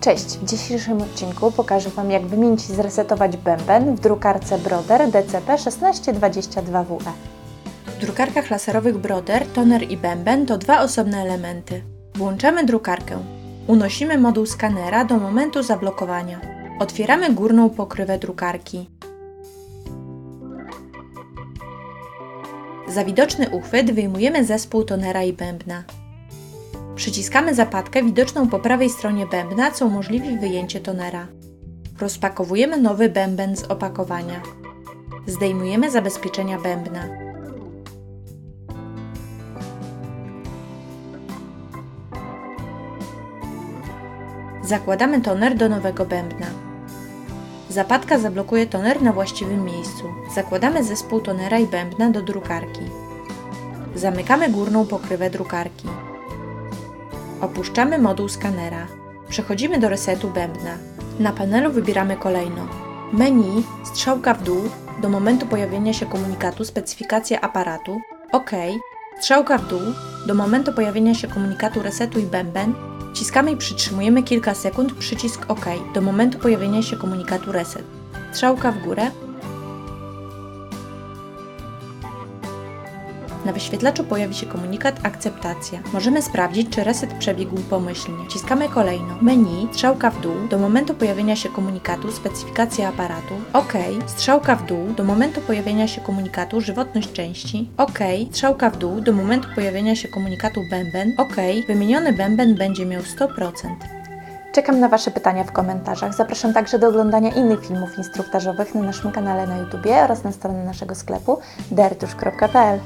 Cześć! W dzisiejszym odcinku pokażę Wam jak wymienić i zresetować bęben w drukarce Broder DCP 1622WE. W drukarkach laserowych Broder toner i bęben to dwa osobne elementy. Włączamy drukarkę. Unosimy moduł skanera do momentu zablokowania. Otwieramy górną pokrywę drukarki. Za widoczny uchwyt wyjmujemy zespół tonera i bębna. Przyciskamy zapadkę widoczną po prawej stronie bębna, co umożliwi wyjęcie tonera. Rozpakowujemy nowy bęben z opakowania. Zdejmujemy zabezpieczenia bębna. Zakładamy toner do nowego bębna. Zapadka zablokuje toner na właściwym miejscu. Zakładamy zespół tonera i bębna do drukarki. Zamykamy górną pokrywę drukarki. Opuszczamy moduł skanera. Przechodzimy do resetu bębna. Na panelu wybieramy kolejno menu, strzałka w dół do momentu pojawienia się komunikatu specyfikacja aparatu, OK, strzałka w dół do momentu pojawienia się komunikatu resetuj bęben, wciskamy i przytrzymujemy kilka sekund przycisk OK do momentu pojawienia się komunikatu reset. Strzałka w górę Na wyświetlaczu pojawi się komunikat akceptacja. Możemy sprawdzić, czy reset przebiegł pomyślnie. Wciskamy kolejno menu, strzałka w dół do momentu pojawienia się komunikatu specyfikacja aparatu, OK, strzałka w dół do momentu pojawienia się komunikatu żywotność części, OK, strzałka w dół do momentu pojawienia się komunikatu bęben, OK, wymieniony bęben będzie miał 100%. Czekam na Wasze pytania w komentarzach. Zapraszam także do oglądania innych filmów instruktażowych na naszym kanale na YouTube oraz na stronę naszego sklepu dertusz.pl.